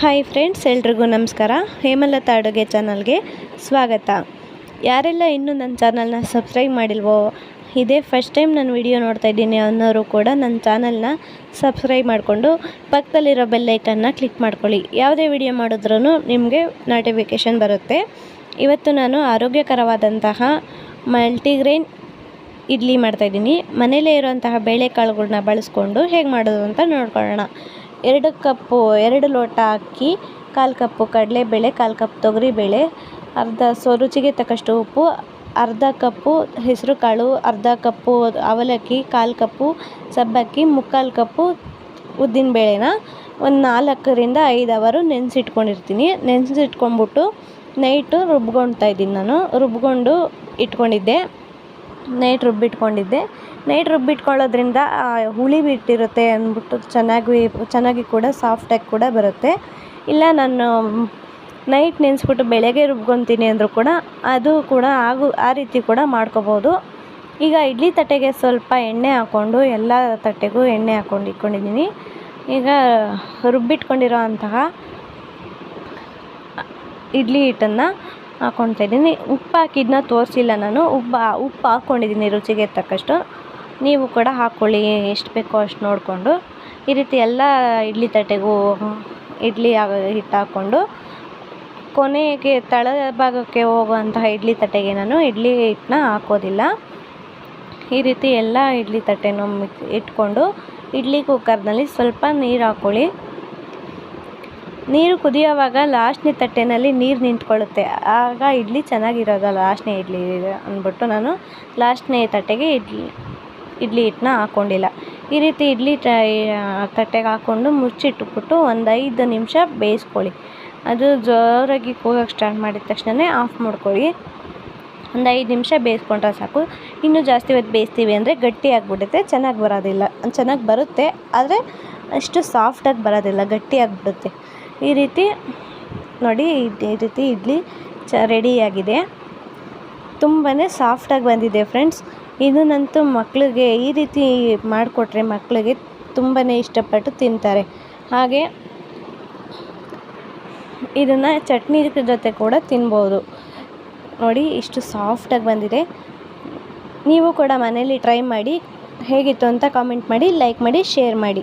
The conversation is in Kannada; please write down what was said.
ಹಾಯ್ ಫ್ರೆಂಡ್ಸ್ ಎಲ್ರಿಗೂ ನಮಸ್ಕಾರ. ಹೇಮಲತಾ ಅಡುಗೆ ಚಾನಲ್ಗೆ ಸ್ವಾಗತ. ಯಾರೆಲ್ಲ ಇನ್ನೂ ನನ್ನ ಚಾನಲ್ನ ಸಬ್ಸ್ಕ್ರೈಬ್ ಮಾಡಿಲ್ವೋ, ಇದೇ ಫಸ್ಟ್ ಟೈಮ್ ನಾನು ವಿಡಿಯೋ ನೋಡ್ತಾ ಇದ್ದೀನಿ ಅನ್ನೋರು ಕೂಡ ನನ್ನ ಚಾನಲ್ನ ಸಬ್ಸ್ಕ್ರೈಬ್ ಮಾಡಿಕೊಂಡು ಪಕ್ಕದಲ್ಲಿರೋ ಬೆಲ್ಲೈಕನ್ನ ಕ್ಲಿಕ್ ಮಾಡ್ಕೊಳ್ಳಿ. ಯಾವುದೇ ವಿಡಿಯೋ ಮಾಡಿದ್ರೂ ನಿಮಗೆ ನೋಟಿಫಿಕೇಷನ್ ಬರುತ್ತೆ. ಇವತ್ತು ನಾನು ಆರೋಗ್ಯಕರವಾದಂತಹ ಮಲ್ಟಿಗ್ರೇನ್ ಇಡ್ಲಿ ಮಾಡ್ತಾಯಿದ್ದೀನಿ ಮನೇಲೇ ಇರುವಂತಹ ಬೇಳೆಕಾಳುಗಳನ್ನ ಬಳಸ್ಕೊಂಡು ಹೇಗೆ ಮಾಡೋದು ಅಂತ ನೋಡ್ಕೊಳ್ಳೋಣ. ಎರಡು ಕಪ್ಪು, ಎರಡು ಲೋಟ ಅಕ್ಕಿ, ಕಾಲು ಕಪ್ಪು ಕಡಲೆಬೇಳೆ, ಕಾಲು ಕಪ್ ತೊಗರಿಬೇಳೆ, ಅರ್ಧ ಸೊ, ರುಚಿಗೆ ತಕ್ಕಷ್ಟು ಉಪ್ಪು, ಅರ್ಧ ಕಪ್ಪು ಹೆಸರುಕಾಳು ಅರ್ಧ ಕಪ್ಪು ಅವಲಕ್ಕಿ, ಕಾಲು ಕಪ್ಪು ಸಬ್ಬಕ್ಕಿ, ಮುಕ್ಕಾಲು ಕಪ್ಪು ಉದ್ದಿನಬೇಳೆನ. ಒಂದು ನಾಲ್ಕರಿಂದ ಐದು ಅವರು ನೆನೆಸಿಟ್ಕೊಂಡಿರ್ತೀನಿ. ನೆನೆಸಿಟ್ಕೊಂಡ್ಬಿಟ್ಟು ನೈಟು ರುಬ್ಕೊಳ್ತಾ ಇದ್ದೀನಿ ನಾನು. ರುಬ್ಕೊಂಡು ಇಟ್ಕೊಂಡಿದ್ದೆ. ನೈಟ್ ರುಬ್ಬಿಟ್ಕೊಂಡಿದ್ದೆ. ನೈಟ್ ರುಬ್ಬಿಟ್ಕೊಳ್ಳೋದ್ರಿಂದ ಹುಳಿ ಬಿಟ್ಟಿರುತ್ತೆ ಅಂದ್ಬಿಟ್ಟು ಚೆನ್ನಾಗಿ ಚೆನ್ನಾಗಿ ಕೂಡ ಸಾಫ್ಟಾಗಿ ಕೂಡ ಬರುತ್ತೆ. ಇಲ್ಲ, ನಾನು ನೈಟ್ ನೆನೆಸ್ಬಿಟ್ಟು ಬೆಳಗ್ಗೆ ರುಬ್ಕೊತೀನಿ ಅಂದರೂ ಕೂಡ ಅದು ಕೂಡ ಆಗು, ಆ ರೀತಿ ಕೂಡ ಮಾಡ್ಕೋಬೋದು. ಈಗ ಇಡ್ಲಿ ತಟ್ಟೆಗೆ ಸ್ವಲ್ಪ ಎಣ್ಣೆ ಹಾಕ್ಕೊಂಡು, ಎಲ್ಲ ತಟ್ಟೆಗೂ ಎಣ್ಣೆ ಹಾಕ್ಕೊಂಡು ಇಟ್ಕೊಂಡಿದ್ದೀನಿ. ಈಗ ರುಬ್ಬಿಟ್ಕೊಂಡಿರೋ ಅಂತಹ ಇಡ್ಲಿ ಹಿಟ್ಟನ್ನು ಹಾಕ್ಕೊಳ್ತಾ ಇದ್ದೀನಿ. ಉಪ್ಪು ಹಾಕಿದ್ನ ತೋರಿಸಿಲ್ಲ ನಾನು. ಉಪ್ಪು ಉಪ್ಪು ಹಾಕ್ಕೊಂಡಿದ್ದೀನಿ ರುಚಿಗೆ ತಕ್ಕಷ್ಟು. ನೀವು ಕೂಡ ಹಾಕ್ಕೊಳ್ಳಿ, ಎಷ್ಟು ಬೇಕೋ ಅಷ್ಟು ನೋಡಿಕೊಂಡು. ಈ ರೀತಿ ಎಲ್ಲ ಇಡ್ಲಿ ತಟ್ಟೆಗೂ ಇಡ್ಲಿ ಹಿಟ್ಟು ಹಾಕ್ಕೊಂಡು. ಕೊನೆಗೆ ತಳ ಭಾಗಕ್ಕೆ ಹೋಗುವಂತಹ ಇಡ್ಲಿ ತಟ್ಟೆಗೆ ನಾನು ಇಡ್ಲಿ ಹಿಟ್ಟನ್ನ ಹಾಕೋದಿಲ್ಲ. ಈ ರೀತಿ ಎಲ್ಲ ಇಡ್ಲಿ ತಟ್ಟೆನೂ ಇಟ್ಕೊಂಡು, ಇಡ್ಲಿ ಕುಕ್ಕರ್ನಲ್ಲಿ ಸ್ವಲ್ಪ ನೀರು ಹಾಕ್ಕೊಳ್ಳಿ. ನೀರು ಕುದಿಯೋವಾಗ ಲಾಸ್ಟ್ನೇ ತಟ್ಟೆನಲ್ಲಿ ನೀರು ನಿಂತ್ಕೊಳ್ಳುತ್ತೆ. ಆಗ ಇಡ್ಲಿ ಚೆನ್ನಾಗಿರೋದ ಲಾಸ್ಟ್ನೇ ಇಡ್ಲಿ ಅಂದ್ಬಿಟ್ಟು ನಾನು ಲಾಸ್ಟ್ನೇ ತಟ್ಟೆಗೆ ಇಡ್ಲಿ ಇಡ್ಲಿ ಹಿಟ್ಟನ್ನ ಹಾಕ್ಕೊಂಡಿಲ್ಲ ಈ ರೀತಿ ಇಡ್ಲಿ ತಟ್ಟೆಗೆ ಹಾಕ್ಕೊಂಡು ಮುಚ್ಚಿಟ್ಬಿಟ್ಟು ಒಂದು ಐದು ನಿಮಿಷ ಬೇಯಿಸ್ಕೊಳ್ಳಿ. ಅದು ಜೋರಾಗಿ ಕೂಗೋಕ್ಕೆ ಸ್ಟಾರ್ಟ್ ಮಾಡಿದ ತಕ್ಷಣವೇ ಆಫ್ ಮಾಡ್ಕೊಳ್ಳಿ. ಒಂದು ಐದು ನಿಮಿಷ ಬೇಯಿಸ್ಕೊಂಡ್ರೆ ಸಾಕು. ಇನ್ನೂ ಜಾಸ್ತಿ ಹೊತ್ತು ಬೇಯಿಸ್ತೀವಿ ಅಂದರೆ ಗಟ್ಟಿ ಆಗಿಬಿಡುತ್ತೆ, ಚೆನ್ನಾಗಿ ಬರೋದಿಲ್ಲ. ಚೆನ್ನಾಗಿ ಬರುತ್ತೆ, ಆದರೆ ಅಷ್ಟು ಸಾಫ್ಟಾಗಿ ಬರೋದಿಲ್ಲ, ಗಟ್ಟಿ ಆಗಿಬಿಡುತ್ತೆ. ಈ ರೀತಿ ನೋಡಿ ಈ ರೀತಿ ಇಡ್ಲಿ ಚ ರೆಡಿಯಾಗಿದೆ. ತುಂಬಾ ಸಾಫ್ಟಾಗಿ ಬಂದಿದೆ ಫ್ರೆಂಡ್ಸ್ ಇದನ್ನಂತೂ ಮಕ್ಕಳಿಗೆ ಈ ರೀತಿ ಮಾಡಿಕೊಟ್ರೆ ಮಕ್ಕಳಿಗೆ ತುಂಬಾ ಇಷ್ಟಪಟ್ಟು ತಿಂತಾರೆ. ಹಾಗೆ ಇದನ್ನು ಚಟ್ನಿ ಜೊತೆ ಕೂಡ ತಿನ್ಬೋದು. ನೋಡಿ, ಇಷ್ಟು ಸಾಫ್ಟಾಗಿ ಬಂದಿದೆ. ನೀವು ಕೂಡ ಮನೇಲಿ ಟ್ರೈ ಮಾಡಿ, ಹೇಗಿತ್ತು ಅಂತ ಕಾಮೆಂಟ್ ಮಾಡಿ ಲೈಕ್ ಮಾಡಿ ಶೇರ್ ಮಾಡಿ.